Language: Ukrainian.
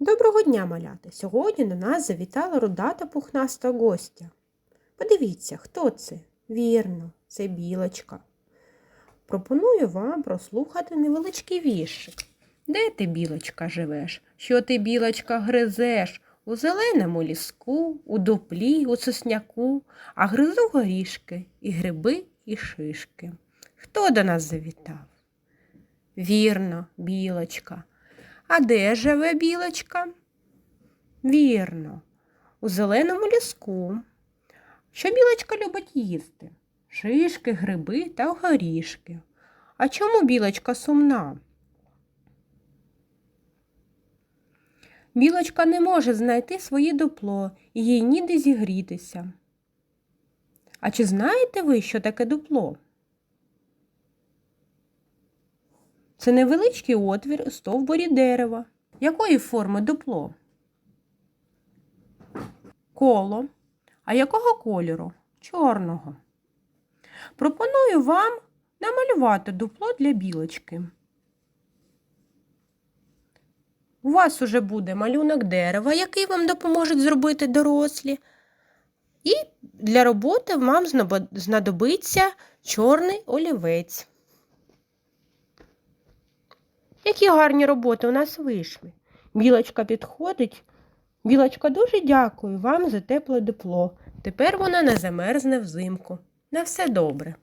Доброго дня, малята! Сьогодні до нас завітала рудата пухнаста гостя. Подивіться, хто це? Вірно, це білочка. Пропоную вам прослухати невеличкий віршик. Де ти, білочка, живеш? Що ти, білочка, гризеш? У зеленому ліску, у дуплі, у сосняку, а гризу горішки, і гриби, і шишки. Хто до нас завітав? Вірно, білочка. А де живе білочка? Вірно, у зеленому ліску. Що білочка любить їсти? Шишки, гриби та горішки. А чому білочка сумна? Білочка не може знайти своє дупло і їй ніде зігрітися. А чи знаєте ви, що таке дупло? Це невеличкий отвір у стовбурі дерева. Якої форми дупло? Коло. А якого кольору? Чорного. Пропоную вам намалювати дупло для білочки. У вас уже буде малюнок дерева, який вам допоможуть зробити дорослі. І для роботи вам знадобиться чорний олівець. Які гарні роботи у нас вийшли. Білочка підходить. Білочка, дуже дякую вам за тепле тепло. Тепер вона не замерзне взимку. На все добре.